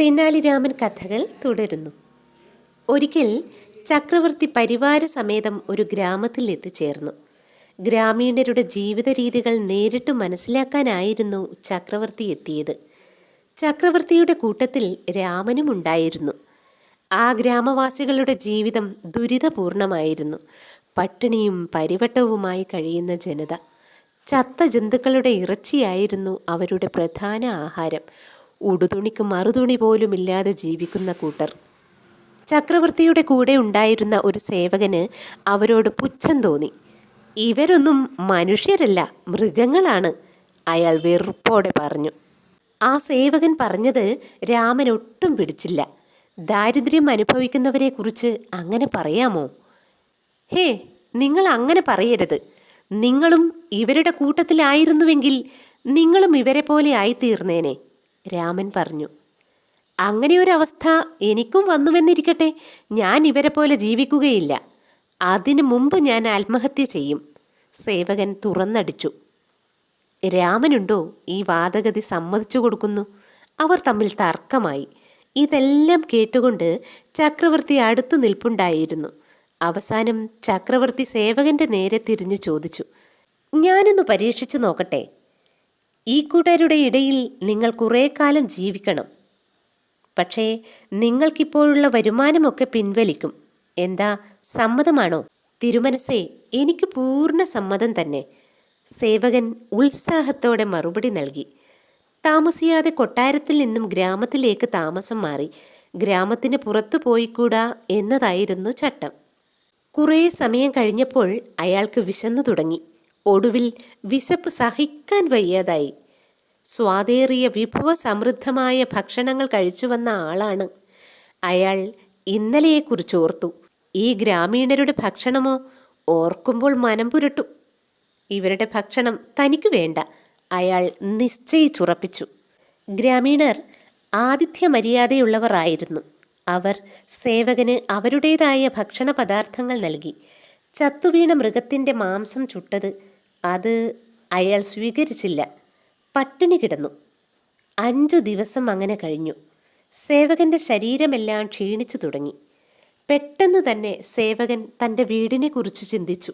തെന്നാലിരാമൻ കഥകൾ തുടരുന്നു. ഒരിക്കൽ ചക്രവർത്തി പരിവാര സമേതം ഒരു ഗ്രാമത്തിൽ എത്തിച്ചേർന്നു. ഗ്രാമീണരുടെ ജീവിത രീതികൾ നേരിട്ട് മനസ്സിലാക്കാനായിരുന്നു ചക്രവർത്തി എത്തിയത്. ചക്രവർത്തിയുടെ കൂട്ടത്തിൽ രാമനും ഉണ്ടായിരുന്നു. ആ ഗ്രാമവാസികളുടെ ജീവിതം ദുരിതപൂർണമായിരുന്നു. പട്ടിണിയും പരിവട്ടവുമായി കഴിയുന്ന ജനത. ചത്ത ജന്തുക്കളുടെ ഇറച്ചിയായിരുന്നു അവരുടെ പ്രധാന ആഹാരം. ഉടുതുണിക്ക് മറുതുണി പോലുമില്ലാതെ ജീവിക്കുന്ന കൂട്ടർ. ചക്രവർത്തിയുടെ കൂടെ ഉണ്ടായിരുന്ന ഒരു സേവകന് അവരോട് പുച്ഛം തോന്നി. ഇവരൊന്നും മനുഷ്യരല്ല മൃഗങ്ങളാണ് അയാൾ വെറുപ്പോടെ പറഞ്ഞു. ആ സേവകൻ പറഞ്ഞത് രാമൻ ഒട്ടും പിടിച്ചില്ല. ദാരിദ്ര്യം അനുഭവിക്കുന്നവരെക്കുറിച്ച് അങ്ങനെ പറയാമോ? ഹേ നിങ്ങൾ അങ്ങനെ പറയരുത്. നിങ്ങളും ഇവരുടെ കൂട്ടത്തിലായിരുന്നുവെങ്കിൽ നിങ്ങളും ഇവരെ പോലെ ആയിത്തീർന്നേനെ. രാമൻ പറഞ്ഞു അങ്ങനെയൊരവസ്ഥ എനിക്കും വന്നുവെന്നിരിക്കട്ടെ. ഞാൻ ഇവരെ പോലെ ജീവിക്കുകയില്ല. അതിനു മുമ്പ് ഞാൻ ആത്മഹത്യ ചെയ്യും. സേവകൻ തുറന്നടിച്ചു. രാമനുണ്ടോ ഈ വാദഗതി സമ്മതിച്ചു കൊടുക്കുന്നു? അവർ തമ്മിൽ തർക്കമായി. ഇതെല്ലാം കേട്ടുകൊണ്ട് ചക്രവർത്തി അടുത്തു നിൽപ്പുണ്ടായിരുന്നു. അവസാനം ചക്രവർത്തി സേവകന്റെ നേരെ തിരിഞ്ഞു ചോദിച്ചു ഞാനൊന്ന് പരീക്ഷിച്ചു നോക്കട്ടെ. ഈ കൂട്ടരുടെ ഇടയിൽ നിങ്ങൾ കുറേ കാലം ജീവിക്കണം. പക്ഷേ നിങ്ങൾക്കിപ്പോഴുള്ള വരുമാനമൊക്കെ പിൻവലിക്കും. എന്താ സമ്മതമാണോ? തിരുമനസേ എനിക്ക് പൂർണ സമ്മതം തന്നെ. സേവകൻ ഉത്സാഹത്തോടെ മറുപടി നൽകി. താമസിയാതെ കൊട്ടാരത്തിൽ നിന്നും ഗ്രാമത്തിലേക്ക് താമസം മാറി. ഗ്രാമത്തിന് പുറത്തു പോയിക്കൂടാ എന്നതായിരുന്നു ചട്ടം. കുറേ സമയം കഴിഞ്ഞപ്പോൾ അയാൾക്ക് വിശന്നു തുടങ്ങി. ഒടുവിൽ വിശപ്പ് സഹിക്കാൻ വയ്യാതായി. സ്വാദേറിയ വിഭവ സമൃദ്ധമായ ഭക്ഷണങ്ങൾ കഴിച്ചു വന്ന ആളാണ്. അയാൾ ഇന്നലെയെക്കുറിച്ച് ഓർത്തു. ഈ ഗ്രാമീണരുടെ ഭക്ഷണമോ ഓർക്കുമ്പോൾ മനം പുരട്ടും. ഇവരുടെ ഭക്ഷണം തനിക്ക് വേണ്ട അയാൾ നിശ്ചയിച്ചുറപ്പിച്ചു. ഗ്രാമീണർ ആതിഥ്യ മര്യാദയുള്ളവർ ആയിരുന്നു അവർ സേവകന് അവരുടേതായ ഭക്ഷണ പദാർത്ഥങ്ങൾ നൽകി. ചത്തുവീണ മൃഗത്തിന്റെ മാംസം ചുട്ടത് അത് അയാൾ സ്വീകരിച്ചില്ല. പട്ടിണി കിടന്നു. അഞ്ചു ദിവസം അങ്ങനെ കഴിഞ്ഞു. സേവകന്റെ ശരീരമെല്ലാം ക്ഷീണിച്ചു തുടങ്ങി. പെട്ടെന്ന് തന്നെ സേവകൻ തന്റെ വീടിനെ കുറിച്ച് ചിന്തിച്ചു.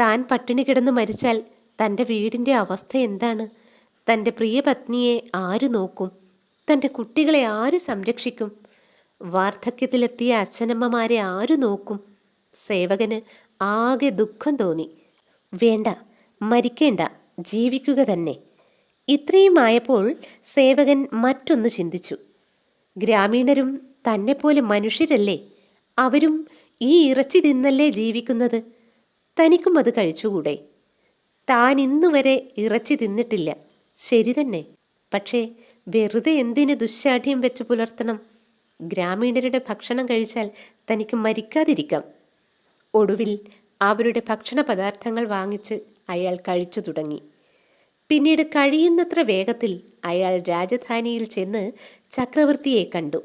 താൻ പട്ടിണി കിടന്ന് മരിച്ചാൽ തന്റെ വീടിന്റെ അവസ്ഥ എന്താണ്? തന്റെ പ്രിയ പത്നിയെ ആര് നോക്കും? തന്റെ കുട്ടികളെ ആര് സംരക്ഷിക്കും? വാർദ്ധക്യത്തിലെത്തിയ അച്ഛനമ്മമാരെ ആര് നോക്കും? സേവകന് ആകെ ദുഃഖം തോന്നി. വേണ്ട മരിക്കേണ്ട. ജീവിക്കുക തന്നെ. ഇത്രയും ആയപ്പോൾ സേവകൻ മറ്റൊന്ന് ചിന്തിച്ചു. ഗ്രാമീണരും തന്നെപ്പോലെ മനുഷ്യരല്ലേ? അവരും ഈ ഇറച്ചി തിന്നല്ലേ ജീവിക്കുന്നത്? തനിക്കും അത് കഴിച്ചുകൂടെ? താൻ ഇന്നുവരെ ഇറച്ചി തിന്നിട്ടില്ല. ശരി തന്നെ. പക്ഷേ വെറുതെ എന്തിന് ദുശ്ശാഠ്യം വെച്ച് പുലർത്തണം? ഗ്രാമീണരുടെ ഭക്ഷണം കഴിച്ചാൽ തനിക്ക് മരിക്കാതിരിക്കാം. ഒടുവിൽ അവരുടെ ഭക്ഷണ പദാർത്ഥങ്ങൾ വാങ്ങിച്ച് അയാൾ കഴിച്ചു തുടങ്ങി. പിന്നീട് കഴിയുന്നത്ര വേഗത്തിൽ അയാൾ രാജധാനിയിൽ ചെന്ന് ചക്രവർത്തിയെ കണ്ടു.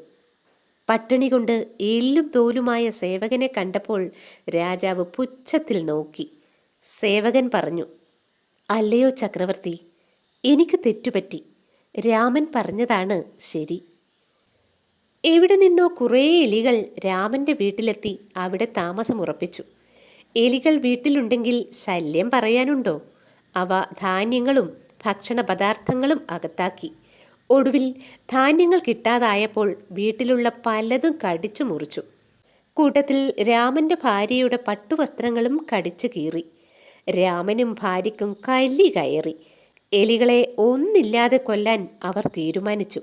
പട്ടിണി കൊണ്ട് എല്ലും തോലുമായ സേവകനെ കണ്ടപ്പോൾ രാജാവ് പുച്ഛത്തിൽ നോക്കി. സേവകൻ പറഞ്ഞു അല്ലയോ ചക്രവർത്തി എനിക്ക് തെറ്റുപറ്റി. രാമൻ പറഞ്ഞതാണ് ശരി. എവിടെ നിന്നോ കുറേ എലികൾ രാമന്റെ വീട്ടിലെത്തി അവിടെ താമസമുറപ്പിച്ചു. എലികൾ വീട്ടിലുണ്ടെങ്കിൽ ശല്യം പറയാനുണ്ടോ? അവ ധാന്യങ്ങളും ഭക്ഷണ പദാർത്ഥങ്ങളും അകത്താക്കി. ഒടുവിൽ ധാന്യങ്ങൾ കിട്ടാതായപ്പോൾ വീട്ടിലുള്ള പലതും കടിച്ചു മുറിച്ചു. കൂട്ടത്തിൽ രാമന്റെ ഭാര്യയുടെ പട്ടുവസ്ത്രങ്ങളും കടിച്ചു കീറി. രാമനും ഭാര്യയ്ക്കും കല്ലി കയറി. എലികളെ ഒന്നില്ലാതെ കൊല്ലാൻ അവർ തീരുമാനിച്ചു.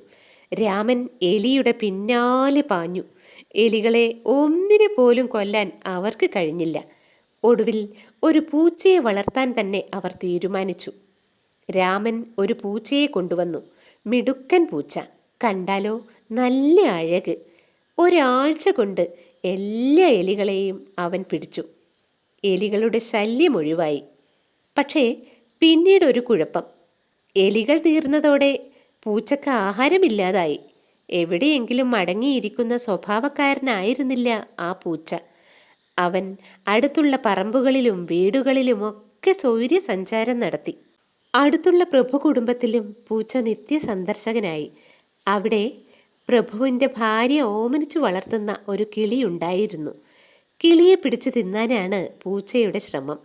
രാമൻ എലിയുടെ പിന്നാലെ പാഞ്ഞു. എലികളെ ഒന്നിനെ പോലും കൊല്ലാൻ അവർക്ക് കഴിഞ്ഞില്ല. ഒടുവിൽ ഒരു പൂച്ചയെ വളർത്താൻ തന്നെ അവർ തീരുമാനിച്ചു. രാമൻ ഒരു പൂച്ചയെ കൊണ്ടുവന്നു. മിടുക്കൻ പൂച്ച. കണ്ടാലോ? നല്ല അഴക്. ഒരാഴ്ച കൊണ്ട് എല്ലാ എലികളെയും അവൻ പിടിച്ചു. എലികളുടെ ശല്യം ഒഴിവായി. പക്ഷേ പിന്നീട് ഒരു കുഴപ്പം. എലികൾ തീർന്നതോടെ പൂച്ചക്ക് ആഹാരമില്ലാതായി. എവിടെയെങ്കിലും മടങ്ങിയിരിക്കുന്ന സ്വഭാവക്കാരനായിരുന്നില്ല ആ പൂച്ച. അവൻ അടുത്തുള്ള പറമ്പുകളിലും വീടുകളിലുമൊക്കെ സൗര്യ സഞ്ചാരം നടത്തി. അടുത്തുള്ള പ്രഭു കുടുംബത്തിലും പൂച്ച നിത്യ സന്ദർശകനായി അവിടെ പ്രഭുവിന്റെ ഭാര്യ ഓമനിച്ചു വളർത്തുന്ന ഒരു കിളിയുണ്ടായിരുന്നു കിളിയെ പിടിച്ചു തിന്നാനാണ് പൂച്ചയുടെ ശ്രമം.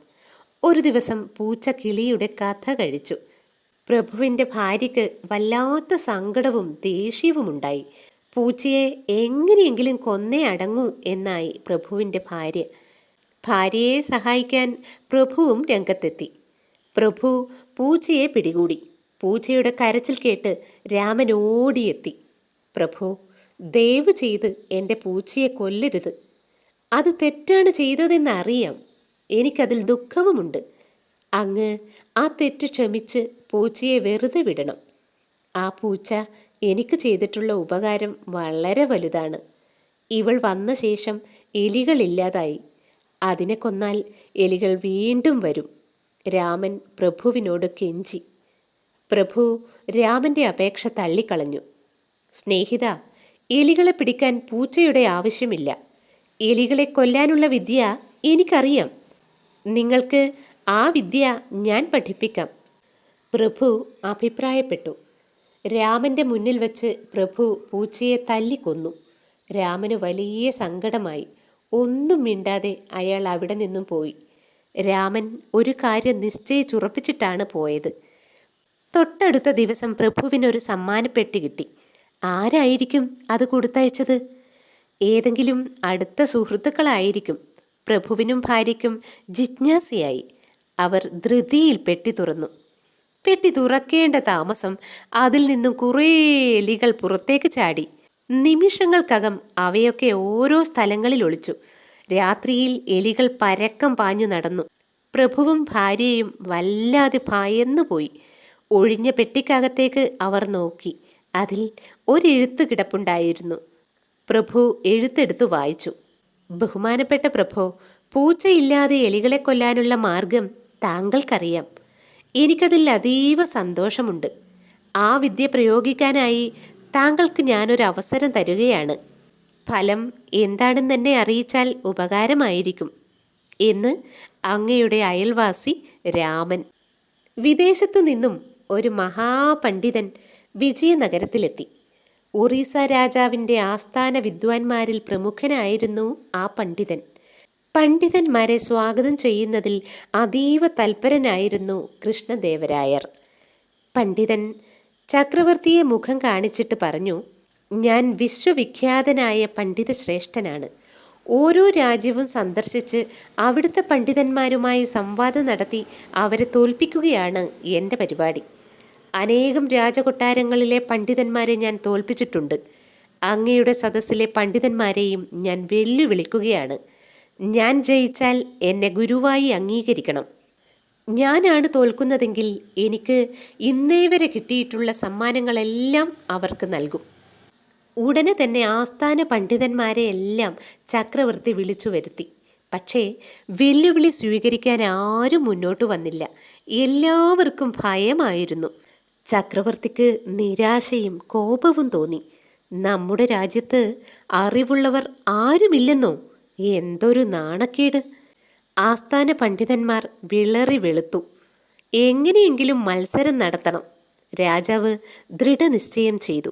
ഒരു ദിവസം പൂച്ച കിളിയുടെ കഥ കഴിച്ചു. പ്രഭുവിന്റെ ഭാര്യയ്ക്ക് വല്ലാത്ത സങ്കടവും ദേഷ്യവുമുണ്ടായി. പൂച്ചയെ എങ്ങനെയെങ്കിലും കൊന്നേ അടങ്ങൂ എന്നായി പ്രഭുവിന്റെ ഭാര്യ. ഭാര്യയെ സഹായിക്കാൻ പ്രഭുവും രംഗത്തെത്തി. പ്രഭു പൂച്ചയെ പിടികൂടി. പൂച്ചയുടെ കരച്ചിൽ കേട്ട് രാമൻ ഓടിയെത്തി. പ്രഭു ദയവ് ചെയ്ത് എന്റെ പൂച്ചയെ കൊല്ലരുത്. അത് തെറ്റാണ് ചെയ്തതെന്നറിയാം. എനിക്കതിൽ ദുഃഖവുമുണ്ട്. അങ്ങ് ആ തെറ്റ് ക്ഷമിച്ച് പൂച്ചയെ വെറുതെ വിടണം. ആ പൂച്ച എനിക്ക് ചെയ്തിട്ടുള്ള ഉപകാരം വളരെ വലുതാണ്. ഇവൾ വന്ന ശേഷം എലികളില്ലാതായി അതിനെ കൊന്നാൽ എലികൾ വീണ്ടും വരും. രാമൻ പ്രഭുവിനോട് കെഞ്ചി. പ്രഭു രാമന്റെ അപേക്ഷ തള്ളിക്കളഞ്ഞു. സ്നേഹിത എലികളെ പിടിക്കാൻ പൂച്ചയുടെ ആവശ്യമില്ല. എലികളെ കൊല്ലാനുള്ള വിദ്യ എനിക്കറിയാം. നിങ്ങൾക്ക് ആ വിദ്യ ഞാൻ പഠിപ്പിക്കാം. പ്രഭു അഭിപ്രായപ്പെട്ടു. രാമന്റെ മുന്നിൽ വച്ച് പ്രഭു പൂച്ചയെ തല്ലിക്കൊന്നു. രാമന് വലിയ സങ്കടമായി. ഒന്നും മിണ്ടാതെ അയാൾ അവിടെ നിന്നും പോയി. രാമൻ ഒരു കാര്യം നിശ്ചയിച്ചുറപ്പിച്ചിട്ടാണ് പോയത്. തൊട്ടടുത്ത ദിവസം പ്രഭുവിനൊരു സമ്മാനപ്പെട്ടി കിട്ടി. ആരായിരിക്കും അത് കൊടുത്തയച്ചത്? ഏതെങ്കിലും അടുത്ത സുഹൃത്തുക്കളായിരിക്കും. പ്രഭുവിനും ഭാര്യയ്ക്കും ജിജ്ഞാസയായി. അവർ ധൃതിയിൽ പെട്ടി തുറന്നു. പെട്ടി തുറക്കേണ്ട താമസം അതിൽ നിന്നും കുറേ എലികൾ പുറത്തേക്ക് ചാടി. നിമിഷങ്ങൾക്കകം അവയൊക്കെ ഓരോ സ്ഥലങ്ങളിൽ ഒളിച്ചു. രാത്രിയിൽ എലികൾ പരക്കം പാഞ്ഞു നടന്നു. പ്രഭുവും ഭാര്യയും വല്ലാതെ ഭയന്നു പോയി. ഒഴിഞ്ഞ പെട്ടിക്കകത്തേക്ക് അവർ നോക്കി. അതിൽ ഒരെഴുത്ത് കിടപ്പുണ്ടായിരുന്നു. പ്രഭു എഴുത്തെടുത്തു വായിച്ചു. ബഹുമാനപ്പെട്ട പ്രഭോ പൂച്ചയില്ലാതെ എലികളെ കൊല്ലാനുള്ള മാർഗം താങ്കൾക്കറിയാം. എനിക്കതിൽ അതീവ സന്തോഷമുണ്ട്. ആ വിദ്യ പ്രയോഗിക്കാനായി താങ്കൾക്ക് ഞാനൊരു അവസരം തരുകയാണ്. ഫലം എന്താണെന്ന് തന്നെ അറിയിച്ചാൽ ഉപകാരമായിരിക്കും. എന്ന് അങ്ങയുടെ അയൽവാസി രാമൻ. വിദേശത്തു നിന്നും ഒരു മഹാപണ്ഡിതൻ വിജയനഗരത്തിലെത്തി. ഒറീസ രാജാവിന്റെ ആസ്ഥാന വിദ്വാൻമാരിൽ പ്രമുഖനായിരുന്നു ആ പണ്ഡിതൻ. പണ്ഡിതന്മാരെ സ്വാഗതം ചെയ്യുന്നതിൽ അതീവ തൽപരനായിരുന്നു കൃഷ്ണദേവരായർ. പണ്ഡിതൻ ചക്രവർത്തിയെ മുഖം കാണിച്ചിട്ട് പറഞ്ഞു ഞാൻ വിശ്വവിഖ്യാതനായ പണ്ഡിത ശ്രേഷ്ഠനാണ് ഓരോ രാജ്യവും സന്ദർശിച്ച് അവിടുത്തെ പണ്ഡിതന്മാരുമായി സംവാദം നടത്തി അവരെ തോൽപ്പിക്കുകയാണ് എന്റെ പരിപാടി. അനേകം രാജകൊട്ടാരങ്ങളിലെ പണ്ഡിതന്മാരെ ഞാൻ തോൽപ്പിച്ചിട്ടുണ്ട്. അങ്ങയുടെ സദസ്സിലെ പണ്ഡിതന്മാരെയും ഞാൻ വെല്ലുവിളിക്കുകയാണ്. ഞാൻ ജയിച്ചാൽ എന്നെ ഗുരുവായി അംഗീകരിക്കണം. ഞാനാണ് തോൽക്കുന്നതെങ്കിൽ എനിക്ക് ഇന്നേ വരെ കിട്ടിയിട്ടുള്ള സമ്മാനങ്ങളെല്ലാം അവർക്ക് നൽകും. ഉടനെ തന്നെ ആസ്ഥാന പണ്ഡിതന്മാരെ എല്ലാം ചക്രവർത്തി വിളിച്ചു വരുത്തി. പക്ഷേ വെല്ലുവിളി സ്വീകരിക്കാൻ ആരും മുന്നോട്ട് വന്നില്ല. എല്ലാവർക്കും ഭയമായിരുന്നു. ചക്രവർത്തിക്ക് നിരാശയും കോപവും തോന്നി. നമ്മുടെ രാജ്യത്ത് അറിവുള്ളവർ ആരുമില്ലെന്നോ? എന്തൊരു നാണക്കേട്. ആസ്ഥാന പണ്ഡിതന്മാർ വിളറി വെളുത്തു. എങ്ങനെയെങ്കിലും മത്സരം നടത്തണം. രാജാവ് ദൃഢനിശ്ചയം ചെയ്തു.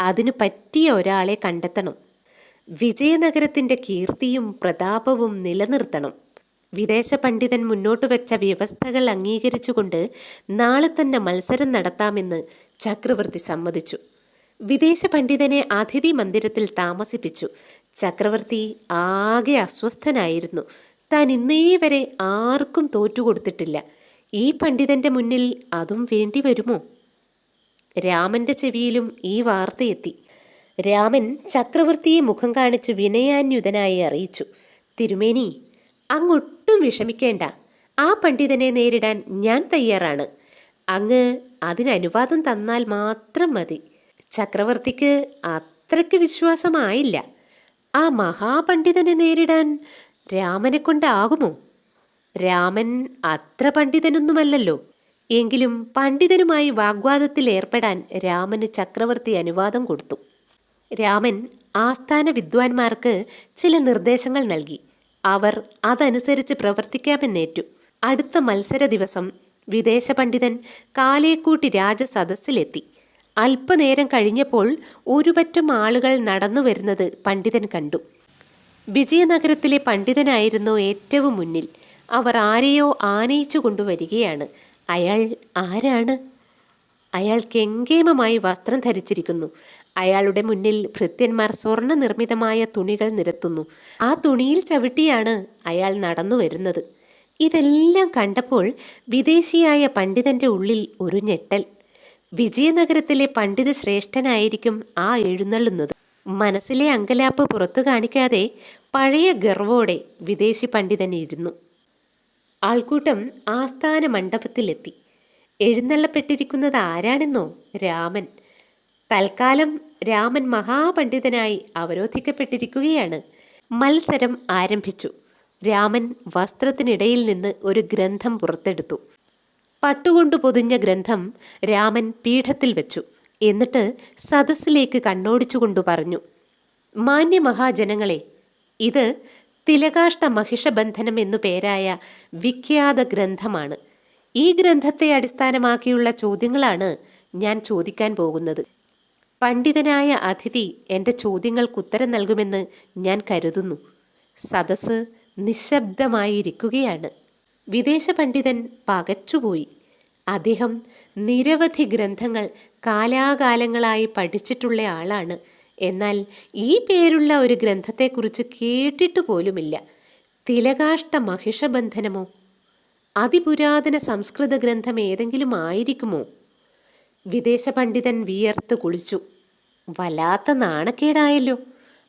അതിനു പറ്റിയ ഒരാളെ കണ്ടെത്തണം. വിജയനഗരത്തിന്റെ കീർത്തിയും പ്രതാപവും നിലനിർത്തണം. വിദേശ പണ്ഡിതൻ മുന്നോട്ട് വെച്ച വ്യവസ്ഥകൾ അംഗീകരിച്ചുകൊണ്ട് നാളെ തന്നെ മത്സരം നടത്താമെന്ന് ചക്രവർത്തി സമ്മതിച്ചു. വിദേശ പണ്ഡിതനെ അതിഥി മന്ദിരത്തിൽ താമസിപ്പിച്ചു. ചക്രവർത്തി ആകെ അസ്വസ്ഥനായിരുന്നു. താൻ ഇന്നേ വരെ ആർക്കും തോറ്റുകൊടുത്തിട്ടില്ല. ഈ പണ്ഡിതന്റെ മുന്നിൽ അതും വേണ്ടി വരുമോ രാമന്റെ ചെവിയിലും ഈ വാർത്തയെത്തി. രാമൻ ചക്രവർത്തിയെ മുഖം കാണിച്ച് വിനയാന്യുതനായി അറിയിച്ചു. തിരുമേനി അങ്ങൊട്ടും വിഷമിക്കേണ്ട. ആ പണ്ഡിതനെ നേരിടാൻ ഞാൻ തയ്യാറാണ്. അങ്ങ് അതിനനുവാദം തന്നാൽ മാത്രം മതി. ചക്രവർത്തിക്ക് അത്രയ്ക്ക് വിശ്വാസമായില്ല. ആ മഹാപണ്ഡിതനെ നേരിടാൻ രാമനെ കൊണ്ടാകുമോ? രാമൻ അത്ര പണ്ഡിതനൊന്നുമല്ലല്ലോ. എങ്കിലും പണ്ഡിതനുമായി വാഗ്വാദത്തിൽ ഏർപ്പെടാൻ രാമന് ചക്രവർത്തി അനുവാദം കൊടുത്തു. രാമൻ ആസ്ഥാന വിദ്വാൻമാർക്ക് ചില നിർദ്ദേശങ്ങൾ നൽകി. അവർ അതനുസരിച്ച് പ്രവർത്തിക്കാമെന്നേറ്റു. അടുത്ത മത്സര ദിവസം വിദേശ പണ്ഡിതൻ കാലേക്കൂട്ടി രാജസദസ്സിലെത്തി. അല്പനേരം കഴിഞ്ഞപ്പോൾ ഒരുപറ്റം ആളുകൾ നടന്നു വരുന്നത് പണ്ഡിതൻ കണ്ടു. വിജയനഗരത്തിലെ പണ്ഡിതനായിരുന്നു ഏറ്റവും മുന്നിൽ. അവർ ആരെയോ ആനയിച്ചു കൊണ്ടുവരികയാണ്. അയാൾ ആരാണ്? അയാൾ കെങ്കേമമായി വസ്ത്രം ധരിച്ചിരിക്കുന്നു. അയാളുടെ മുന്നിൽ ഭൃത്യന്മാർ സ്വർണ നിർമ്മിതമായ തുണികൾ നിരത്തുന്നു. ആ തുണിയിൽ ചവിട്ടിയാണ് അയാൾ നടന്നു വരുന്നത്. ഇതെല്ലാം കണ്ടപ്പോൾ വിദേശിയായ പണ്ഡിതന്റെ ഉള്ളിൽ ഒരു ഞെട്ടൽ. വിജയനഗരത്തിലെ പണ്ഡിത ശ്രേഷ്ഠനായിരിക്കും ആ എഴുന്നള്ളുന്നത്. മനസ്സിലെ അങ്കലാപ്പ് പുറത്തു കാണിക്കാതെ പഴയ ഗർവോടെ വിദേശി പണ്ഡിതൻ ഇരുന്നു. ആൾക്കൂട്ടം ആസ്ഥാന മണ്ഡപത്തിലെത്തി. എഴുന്നള്ളപ്പെട്ടിരിക്കുന്നത് ആരാണെന്നോ? രാമൻ. തൽക്കാലം രാമൻ മഹാപണ്ഡിതനായി അവരോധിക്കപ്പെട്ടിരിക്കുകയാണ്. മത്സരം ആരംഭിച്ചു. രാമൻ വസ്ത്രത്തിനിടയിൽ നിന്ന് ഒരു ഗ്രന്ഥം പുറത്തെടുത്തു. പട്ടുകൊണ്ടു പൊതിഞ്ഞ ഗ്രന്ഥം രാമൻ പീഠത്തിൽ വെച്ചു. എന്നിട്ട് സദസ്സിലേക്ക് കണ്ണോടിച്ചുകൊണ്ടു പറഞ്ഞു മാന്യമഹാജനങ്ങളെ ഇത് തിലകാഷ്ട മഹിഷബന്ധനം എന്നു പേരായ വിഖ്യാത ഗ്രന്ഥമാണ്. ഈ ഗ്രന്ഥത്തെ അടിസ്ഥാനമാക്കിയുള്ള ചോദ്യങ്ങളാണ് ഞാൻ ചോദിക്കാൻ പോകുന്നത്. പണ്ഡിതനായ അതിഥി എന്റെ ചോദ്യങ്ങൾക്ക് ഉത്തരം നൽകുമെന്ന് ഞാൻ കരുതുന്നു. സദസ് നിശബ്ദമായിരിക്കുകയാണ്. വിദേശ പണ്ഡിതൻ പകച്ചുപോയി. അദ്ദേഹം നിരവധി ഗ്രന്ഥങ്ങൾ കാലാകാലങ്ങളായി പഠിച്ചിട്ടുള്ള ആളാണ്. എന്നാൽ ഈ പേരുള്ള ഒരു ഗ്രന്ഥത്തെക്കുറിച്ച് കേട്ടിട്ടു പോലുമില്ല. തിലകാഷ്ട മഹിഷബന്ധനമോ? അതിപുരാതന സംസ്കൃത ഗ്രന്ഥം ഏതെങ്കിലും ആയിരിക്കുമോ? വിദേശ പണ്ഡിതൻ വിയർത്ത് കുളിച്ചു. വല്ലാത്ത നാണക്കേടായല്ലോ.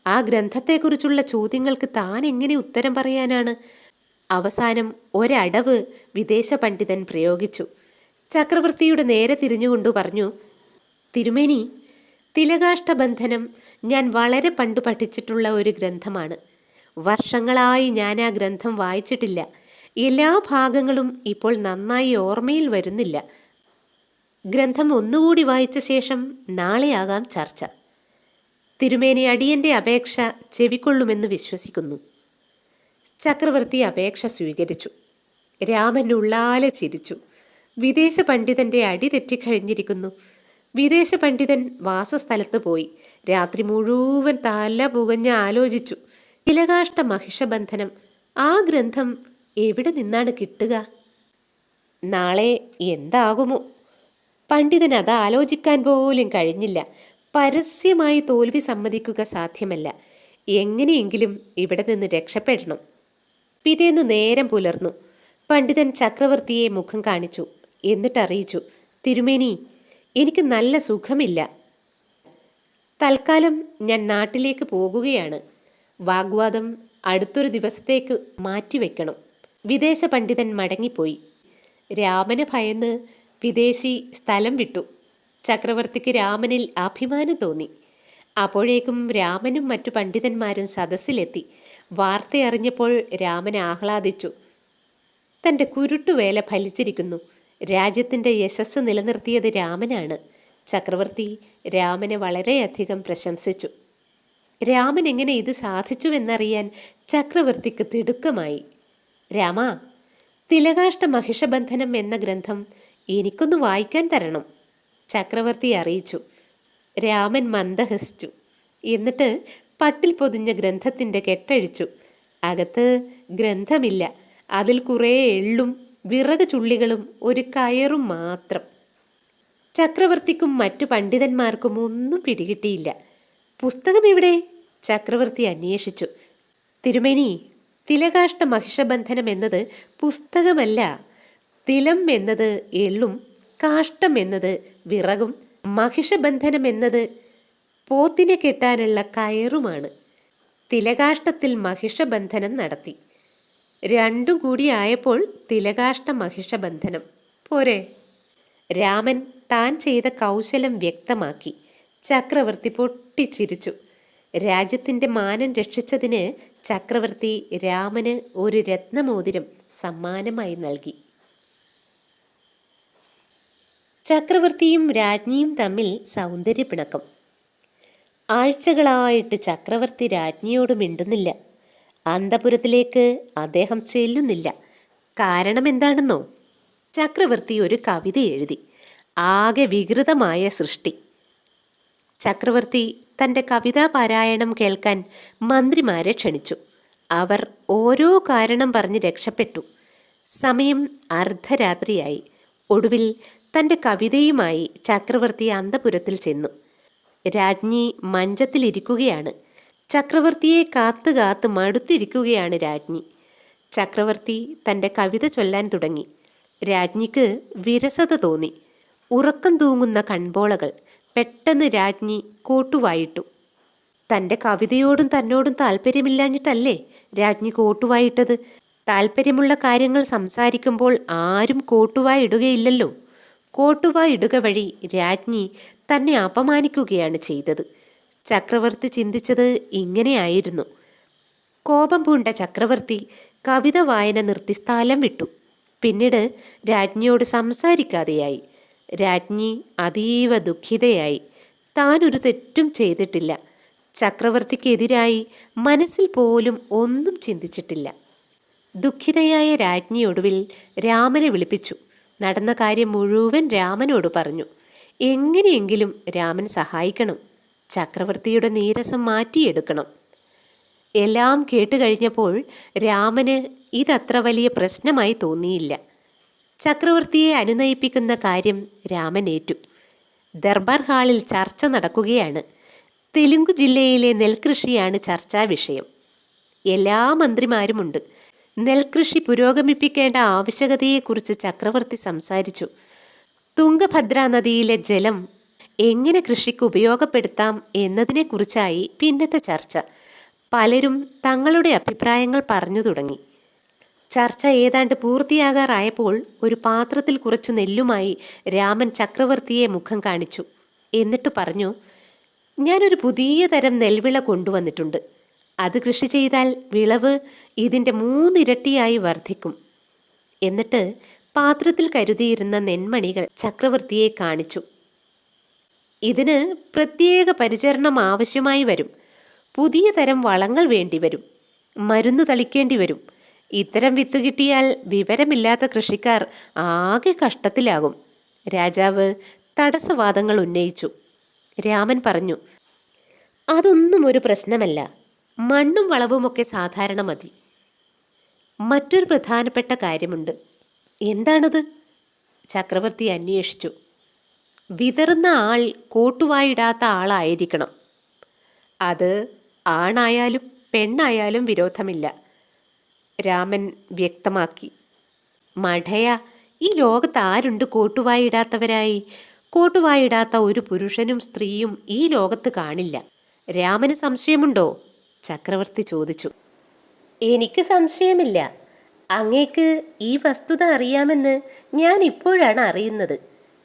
ആ ഗ്രന്ഥത്തെക്കുറിച്ചുള്ള ചോദ്യങ്ങൾക്ക് താൻ എങ്ങനെ ഉത്തരം പറയാനാണ്? അവസാനം ഒരടവ് വിദേശ പണ്ഡിതൻ പ്രയോഗിച്ചു. ചക്രവർത്തിയുടെ നേരെ തിരിഞ്ഞുകൊണ്ടു പറഞ്ഞു തിരുമേനി തിലകാഷ്ടബന്ധനം ഞാൻ വളരെ പണ്ടു പഠിച്ചിട്ടുള്ള ഒരു ഗ്രന്ഥമാണ്. വർഷങ്ങളായി ഞാൻ ആ ഗ്രന്ഥം വായിച്ചിട്ടില്ല. എല്ലാ ഭാഗങ്ങളും ഇപ്പോൾ നന്നായി ഓർമ്മയിൽ വരുന്നില്ല. ഗ്രന്ഥം ഒന്നുകൂടി വായിച്ച ശേഷം നാളെയാകാം ചർച്ച. തിരുമേനി അടിയന്റെ അപേക്ഷ ചെവിക്കൊള്ളുമെന്ന് വിശ്വസിക്കുന്നു. ചക്രവർത്തി അപേക്ഷ സ്വീകരിച്ചു. രാമൻ ഉള്ളാലെ ചിരിച്ചു. വിദേശ പണ്ഡിതന്റെ അടി തെറ്റിക്കഴിഞ്ഞിരിക്കുന്നു വിദേശ പണ്ഡിതൻ വാസസ്ഥലത്ത് പോയി. രാത്രി മുഴുവൻ തല പുകഞ്ഞ് ആലോചിച്ചു. തിലകാഷ്ട മഹിഷബന്ധനം ആ ഗ്രന്ഥം എവിടെ നിന്നാണ് കിട്ടുക? നാളെ എന്താകുമോ? പണ്ഡിതൻ അത് ആലോചിക്കാൻ പോലും കഴിഞ്ഞില്ല. പരസ്യമായി തോൽവി സമ്മതിക്കുക സാധ്യമല്ല. എങ്ങനെയെങ്കിലും ഇവിടെ നിന്ന് രക്ഷപ്പെടണം. പിറ്റേന്ന് നേരം പുലർന്നു. പണ്ഡിതൻ ചക്രവർത്തിയെ മുഖം കാണിച്ചു. എന്നിട്ടറിയിച്ചു തിരുമേനി എനിക്ക് നല്ല സുഖമില്ല. തൽക്കാലം ഞാൻ നാട്ടിലേക്ക് പോകുകയാണ്. വാഗ്വാദം അടുത്തൊരു ദിവസത്തേക്ക് മാറ്റിവെക്കണം വിദേശ പണ്ഡിതൻ മടങ്ങിപ്പോയി. രാമന് ഭയന്ന് വിദേശി സ്ഥലം വിട്ടു. ചക്രവർത്തിക്ക് രാമനിൽ അഭിമാനം തോന്നി. അപ്പോഴേക്കും രാമനും മറ്റു പണ്ഡിതന്മാരും സദസ്സിലെത്തി. വാർത്തയറിഞ്ഞപ്പോൾ രാമൻ ആഹ്ലാദിച്ചു. തന്റെ കുരുട്ടുവേല ഫലിച്ചിരിക്കുന്നു. രാജ്യത്തിന്റെ യശസ് നിലനിർത്തിയത് രാമനാണ്. ചക്രവർത്തി രാമനെ വളരെയധികം പ്രശംസിച്ചു. രാമൻ എങ്ങനെ ഇത് സാധിച്ചുവെന്നറിയാൻ ചക്രവർത്തിക്ക് തിടുക്കമായി. രാമ തിലകാഷ്ട മഹിഷബന്ധനം എന്ന ഗ്രന്ഥം എനിക്കൊന്ന് വായിക്കാൻ തരണം ചക്രവർത്തി അറിയിച്ചു. രാമൻ മന്ദഹസിച്ചു. എന്നിട്ട് പട്ടിൽ പൊതിഞ്ഞ ഗ്രന്ഥത്തിന്റെ കെട്ടഴിച്ചു. അകത്ത് ഗ്രന്ഥമില്ല. അതിൽ കുറേ എള്ളും വിറക് ചുള്ളികളും ഒരു കയറും മാത്രം. ചക്രവർത്തിക്കും മറ്റു പണ്ഡിതന്മാർക്കും ഒന്നും പിടികിട്ടിയില്ല. പുസ്തകം ഇവിടെ ചക്രവർത്തി അന്വേഷിച്ചു. തിരുമേനി തിലകാഷ്ട മഹിഷബന്ധനം എന്നത് പുസ്തകമല്ല. തിലം എന്നത് എള്ളും കാഷ്ടം എന്നത് വിറകും മഹിഷബന്ധനം എന്നത് പോത്തിനെ കെട്ടാനുള്ള കയറുമാണ്. തിലകാഷ്ടത്തിൽ മഹിഷബന്ധനം നടത്തി. രണ്ടും കൂടി ആയപ്പോൾ തിലകാഷ്ട മഹിഷബന്ധനം. പോരെ. രാമൻ താൻ ചെയ്ത കൗശലം വ്യക്തമാക്കി. ചക്രവർത്തി പൊട്ടിച്ചിരിച്ചു. രാജ്യത്തിന്റെ മാനം രക്ഷിച്ചതിന് ചക്രവർത്തി രാമന് ഒരു രത്നമോതിരം സമ്മാനമായി നൽകി. ചക്രവർത്തിയും രാജ്ഞിയും തമ്മിൽ സൗന്ദര്യപ്പിണക്കം ആഴ്ചകളായിട്ട് ചക്രവർത്തി രാജ്ഞിയോട് മിണ്ടുന്നില്ല. അന്തപുരത്തിലേക്ക് അദ്ദേഹം ചെല്ലുന്നില്ല. കാരണം എന്താണെന്നോ ചക്രവർത്തി ഒരു കവിത എഴുതി. ആകെ വികൃതമായ സൃഷ്ടി. ചക്രവർത്തി തന്റെ കവിതാ പാരായണം കേൾക്കാൻ മന്ത്രിമാരെ ക്ഷണിച്ചു. അവർ ഓരോ കാരണം പറഞ്ഞ് രക്ഷപ്പെട്ടു. സമയം അർദ്ധരാത്രിയായി. ഒടുവിൽ തന്റെ കവിതയുമായി ചക്രവർത്തി അന്തപുരത്തിൽ ചെന്നു. രാജ്ഞി മഞ്ചത്തിലിരിക്കുകയാണ്. ചക്രവർത്തിയെ കാത്തു കാത്ത് മടുത്തിരിക്കുകയാണ് രാജ്ഞി. ചക്രവർത്തി തന്റെ കവിത ചൊല്ലാൻ തുടങ്ങി. രാജ്ഞിക്ക് വിരസത തോന്നി. ഉറക്കം തൂങ്ങുന്ന കൺപോളകൾ പെട്ടെന്ന് രാജ്ഞി കോട്ടുവായിട്ടു. തന്റെ കവിതയോടും തന്നോടും താല്പര്യമില്ലാഞ്ഞിട്ടല്ലേ രാജ്ഞി കോട്ടുവായിട്ടത്? താല്പര്യമുള്ള കാര്യങ്ങൾ സംസാരിക്കുമ്പോൾ ആരും കോട്ടുവായിടുകയില്ലല്ലോ. കോട്ടുവായിടുക കോട്ടുവായി വഴി രാജ്ഞി തന്നെ അപമാനിക്കുകയാണ് ചെയ്തത്. ചക്രവർത്തി ചിന്തിച്ചത് ഇങ്ങനെയായിരുന്നു. കോപം പൂണ്ട ചക്രവർത്തി കവിത വായന നിർത്തി സ്ഥലം വിട്ടു. പിന്നീട് രാജ്ഞിയോട് സംസാരിക്കാതെയായി. രാജ്ഞി അതീവ ദുഃഖിതയായി. താനൊരു തെറ്റും ചെയ്തിട്ടില്ല. ചക്രവർത്തിക്കെതിരായി മനസ്സിൽ പോലും ഒന്നും ചിന്തിച്ചിട്ടില്ല. ദുഃഖിതയായ രാജ്ഞിയൊടുവിൽ രാമനെ വിളിപ്പിച്ചു. നടന്ന കാര്യം മുഴുവൻ രാമനോട് പറഞ്ഞു. എങ്ങനെയെങ്കിലും രാമൻ സഹായിക്കണം. ചക്രവർത്തിയുടെ നീരസം മാറ്റിയെടുക്കണം. എല്ലാം കേട്ട് കഴിഞ്ഞപ്പോൾ രാമന് ഇതത്ര വലിയ പ്രശ്നമായി തോന്നിയില്ല. ചക്രവർത്തിയെ അനുനയിപ്പിക്കുന്ന കാര്യം രാമൻ ഏറ്റു. ദർബാർ ഹാളിൽ ചർച്ച നടക്കുകയാണ്. തെലുങ്കു ജില്ലയിലെ നെൽകൃഷിയാണ് ചർച്ചാ വിഷയം. എല്ലാ മന്ത്രിമാരുമുണ്ട്. നെൽകൃഷി പുരോഗമിപ്പിക്കേണ്ട ആവശ്യകതയെക്കുറിച്ച് ചക്രവർത്തി സംസാരിച്ചു. തുംഗഭദ്ര നദിയിലെ ജലം എങ്ങനെ കൃഷിക്ക് ഉപയോഗപ്പെടുത്താം എന്നതിനെക്കുറിച്ചായി പിന്നത്തെ ചർച്ച. പലരും തങ്ങളുടെ അഭിപ്രായങ്ങൾ പറഞ്ഞു തുടങ്ങി. ചർച്ച ഏതാണ്ട് പൂർത്തിയാകാറായപ്പോൾ ഒരു പാത്രത്തിൽ കുറച്ചു നെല്ലുമായി രാമൻ ചക്രവർത്തിയെ മുഖം കാണിച്ചു. എന്നിട്ട് പറഞ്ഞു ഞാനൊരു പുതിയ തരം നെൽവിള കൊണ്ടുവന്നിട്ടുണ്ട്. അത് കൃഷി ചെയ്താൽ വിളവ് ഇതിന്റെ മൂന്നിരട്ടിയായി വർദ്ധിക്കും എന്നിട്ട് പാത്രത്തിൽ കരുതിയിരുന്ന നെന്മണികൾ ചക്രവർത്തിയെ കാണിച്ചു. ഇതിന് പ്രത്യേക പരിചരണം ആവശ്യമായി വരും. പുതിയ തരം വളങ്ങൾ വേണ്ടിവരും മരുന്ന് തളിക്കേണ്ടി വരും. ഇത്തരം വിത്ത് കിട്ടിയാൽ വിവരമില്ലാത്ത കൃഷിക്കാർ ആകെ കഷ്ടത്തിലാകും. രാജാവ് തടസ്സവാദങ്ങൾ ഉന്നയിച്ചു. രാമൻ പറഞ്ഞു അതൊന്നും ഒരു പ്രശ്നമല്ല. മണ്ണും വളവുമൊക്കെ സാധാരണ മതി. മറ്റൊരു പ്രധാനപ്പെട്ട കാര്യമുണ്ട്. എന്താണത്? ചക്രവർത്തി അന്വേഷിച്ചു. വിതറുന്ന ആൾ കോട്ടുവായിടാത്ത ആളായിരിക്കണം. അത് ആണായാലും പെണ്ണായാലും വിരോധമില്ല. രാമൻ വ്യക്തമാക്കി. മഠയ ഈ ലോകത്ത് ആരുണ്ട് കോട്ടുവായിടാത്തവരായി? കോട്ടുവായിടാത്ത ഒരു പുരുഷനും സ്ത്രീയും ഈ ലോകത്ത് കാണില്ല. രാമന് സംശയമുണ്ടോ? ചക്രവർത്തി ചോദിച്ചു. എനിക്ക് സംശയമില്ല. അങ്ങേക്ക് ഈ വസ്തുത അറിയാമെന്ന് ഞാൻ ഇപ്പോഴാണ് അറിയുന്നത്.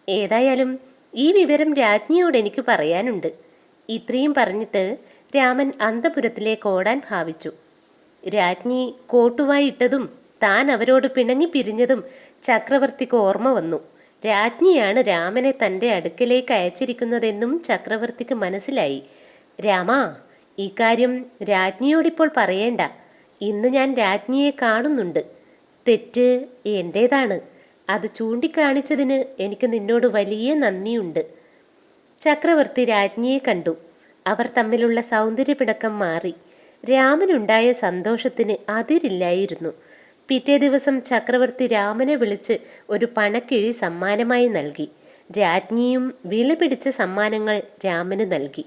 ഏതായാലും ഈ വിവരം രാജ്ഞിയോട് എനിക്ക് പറയാനുണ്ട്. ഇത്രയും പറഞ്ഞിട്ട് രാമൻ അന്തപുരത്തിലേക്ക് ഓടാൻ ഭാവിച്ചു. രാജ്ഞി കോട്ടുവായി ഇട്ടതും താൻ അവരോട് പിണങ്ങി പിരിഞ്ഞതും ചക്രവർത്തിക്ക് ഓർമ്മ വന്നു. രാജ്ഞിയാണ് രാമനെ തന്റെ അടുക്കലേക്ക് അയച്ചിരിക്കുന്നതെന്നും ചക്രവർത്തിക്ക് മനസ്സിലായി. രാമ ഇക്കാര്യം രാജ്ഞിയോടിപ്പോൾ പറയേണ്ട. ഇന്ന് ഞാൻ രാജ്ഞിയെ കാണുന്നുണ്ട്. തെറ്റ് എന്റേതാണ് അത് ചൂണ്ടിക്കാണിച്ചതിന് എനിക്ക് നിന്നോട് വലിയ നന്ദിയുണ്ട്. ചക്രവർത്തി രാജ്ഞിയെ കണ്ടു. അവർ തമ്മിലുള്ള സൗന്ദര്യപിണക്കം മാറി. രാമനുണ്ടായ സന്തോഷത്തിന് അതിരില്ലായിരുന്നു. പിറ്റേ ദിവസം ചക്രവർത്തി രാമനെ വിളിച്ച് ഒരു പണക്കിഴി സമ്മാനമായി നൽകി. രാജ്ഞിയും വില പിടിച്ച സമ്മാനങ്ങൾ രാമന് നൽകി.